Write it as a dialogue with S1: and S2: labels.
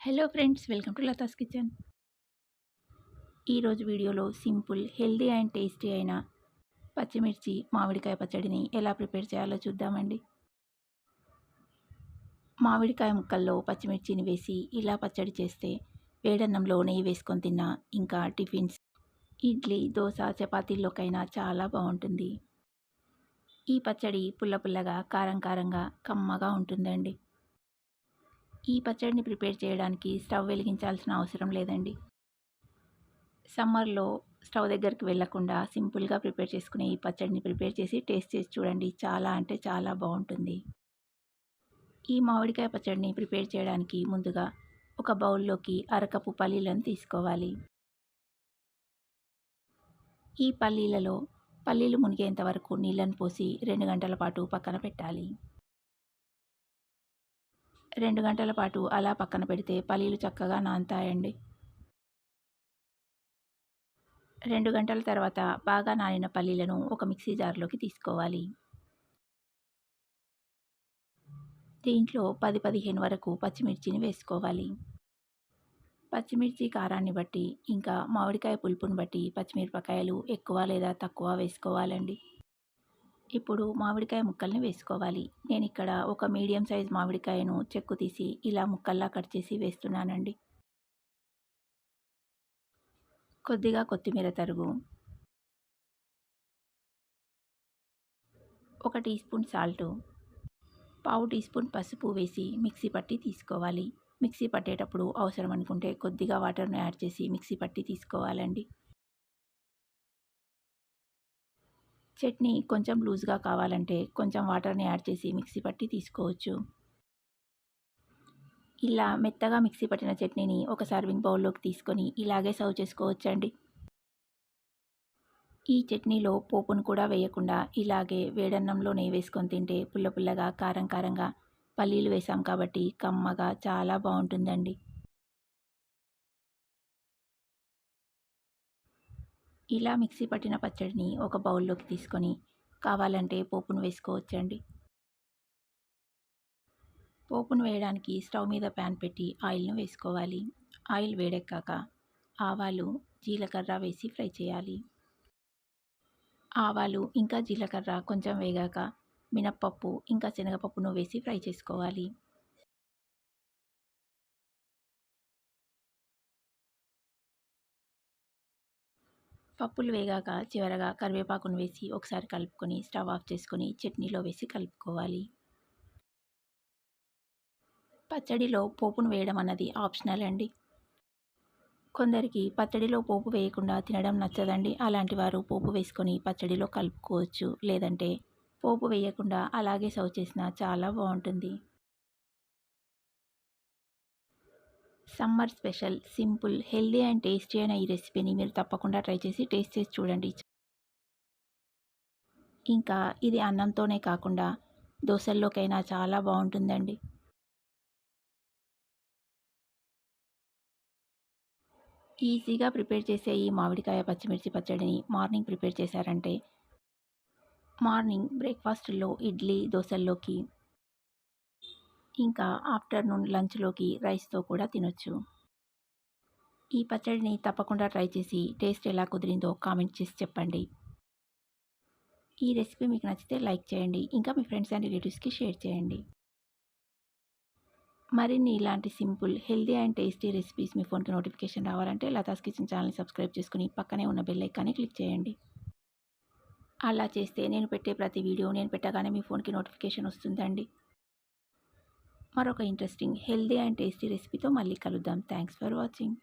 S1: Hello friends welcome to Latha's kitchen. ఈరోజు వీడియోలో simple healthy and tasty అయిన పచ్చిమిర్చి మామిడికాయ పచ్చడిని ఎలా ప్రిపేర్ చేయాలో చూద్దామండి. మామిడికాయ ముక్కల్లో పచ్చిమిర్చిని వేసి ఇలా పచ్చడి చేస్తే వేడన్నంలో నెయ్యి వేసుకొని తిన్నా ఇంకా టిఫిన్స్ ఇడ్లీ దోశ చపాతీల్లోకైనా చాలా బాగుంటుంది. ఈ పచ్చడి పుల్ల పుల్లగా కారం కారంగా కమ్మగా ఉంటుందండి. ఈ పచ్చడిని ప్రిపేర్ చేయడానికి స్టవ్ వెలిగించాల్సిన అవసరం లేదండి. సమ్మర్లో స్టవ్ దగ్గరికి వెళ్ళకుండా సింపుల్గా ప్రిపేర్ చేసుకునే ఈ పచ్చడిని ప్రిపేర్ చేసి టేస్ట్ చేసి చూడండి. చాలా అంటే చాలా బాగుంటుంది. ఈ మామిడికాయ పచ్చడిని ప్రిపేర్ చేయడానికి ముందుగా ఒక బౌల్లోకి అరకపు పల్లీలను తీసుకోవాలి. ఈ పల్లీలలో పల్లీలు మునిగేంత వరకు నీళ్ళను పోసి రెండు గంటల పాటు పక్కన పెట్టాలి. రెండు గంటల పాటు అలా పక్కన పెడితే పల్లీలు చక్కగా నానుతాయండి. రెండు గంటల తర్వాత బాగా నానిన పల్లీలను ఒక మిక్సీ జార్లోకి తీసుకోవాలి. దీంట్లో పది పదిహేను వరకు పచ్చిమిర్చిని వేసుకోవాలి. పచ్చిమిర్చి కారాన్ని బట్టి ఇంకా మామిడికాయ పులుపుని బట్టి పచ్చిమిరపకాయలు ఎక్కువ లేదా తక్కువ వేసుకోవాలండి. ఇప్పుడు మామిడికాయ ముక్కల్ని వేసుకోవాలి. నేను ఇక్కడ ఒక మీడియం సైజ్ మామిడికాయను చెక్కు తీసి ఇలా ముక్కల్లా కట్ చేసి వేస్తున్నానండి. కొద్దిగా కొత్తిమీర తరుగు. ఒక టీ స్పూన్ సాల్టు. పావు టీ స్పూన్ పసుపు వేసి మిక్సీ పట్టి తీసుకోవాలి. మిక్సీ పట్టేటప్పుడు అవసరం అనుకుంటే కొద్దిగా వాటర్ను యాడ్ చేసి మిక్సీ పట్టి తీసుకోవాలండి. చట్నీ కొంచెం లూజ్గా కావాలంటే కొంచెం వాటర్ని యాడ్ చేసి మిక్సీ పట్టి తీసుకోవచ్చు. ఇలా మెత్తగా మిక్సీ పట్టిన చట్నీని ఒక సర్వింగ్ బౌల్లోకి తీసుకొని ఇలాగే సర్వ్ చేసుకోవచ్చండి. ఈ చట్నీలో పోపును కూడా వేయకుండా ఇలాగే వేడన్నంలోనే వేసుకొని తింటే పుల్ల పుల్లగా కారం కారంగా పల్లీలు వేసాం కాబట్టి కమ్మగా చాలా బాగుంటుందండి. ఇలా మిక్సీ పట్టిన పచ్చడిని ఒక బౌల్లోకి తీసుకొని కావాలంటే పోపును వేసుకోవచ్చండి. పోపును వేయడానికి స్టవ్ మీద ప్యాన్ పెట్టి ఆయిల్ను వేసుకోవాలి. ఆయిల్ వేడెక్కాక ఆవాలు జీలకర్ర వేసి ఫ్రై చేయాలి. ఆవాలు ఇంకా జీలకర్ర కొంచెం వేగాక మినప్పప్పు ఇంకా శనగపప్పును వేసి ఫ్రై చేసుకోవాలి. పప్పులు వేగాక చివరగా కరివేపాకును వేసి ఒకసారి కలుపుకొని స్టవ్ ఆఫ్ చేసుకొని చట్నీలో వేసి కలుపుకోవాలి. పచ్చడిలో పోపును వేయడం అన్నది ఆప్షనల్ అండి. కొందరికి పచ్చడిలో పోపు వేయకుండా తినడం నచ్చదండి. అలాంటి వారు పోపు వేసుకొని పచ్చడిలో కలుపుకోవచ్చు. లేదంటే పోపు వేయకుండా అలాగే సర్వ్ చేసినా చాలా బాగుంటుంది. Summer special simple healthy and tasty అయిన ఈ రెసిపీని మీరు తప్పకుండా ట్రై చేసి టేస్ట్ చేసి చూడండి. ఇంకా ఇది అన్నంతోనే కాకుండా దోశల్లోకైనా చాలా బాగుంటుందండి. ఈజీగా ప్రిపేర్ చేసే ఈ మామిడికాయ పచ్చిమిర్చి పచ్చడిని మార్నింగ్ ప్రిపేర్ చేశారంటే మార్నింగ్ బ్రేక్ఫాస్ట్లో ఇడ్లీ దోశల్లోకి ఇంకా ఆఫ్టర్నూన్ లంచ్లోకి రైస్తో కూడా తినొచ్చు. ఈ పచ్చడిని తప్పకుండా ట్రై చేసి టేస్ట్ ఎలా కుదిరిందో కామెంట్ చేసి చెప్పండి. ఈ రెసిపీ మీకు నచ్చితే లైక్ చేయండి ఇంకా మీ ఫ్రెండ్స్ అండ్ రిలేటివ్స్కి షేర్ చేయండి. మరిన్ని ఇలాంటి simple healthy and tasty recipes మీ ఫోన్కి నోటిఫికేషన్ రావాలంటే లతాస్ కిచెన్ ఛానల్ని సబ్స్క్రైబ్ చేసుకుని పక్కనే ఉన్న బెల్ ఐకాన్ని క్లిక్ చేయండి. అలా చేస్తే నేను పెట్టే ప్రతి వీడియో నేను పెట్టగానే మీ ఫోన్కి నోటిఫికేషన్ వస్తుందండి. మరొక ఇంట్రెస్టింగ్ హెల్దీ అండ్ టేస్టీ రెసిపీతో మళ్ళీ కలుద్దాం. Thanks for watching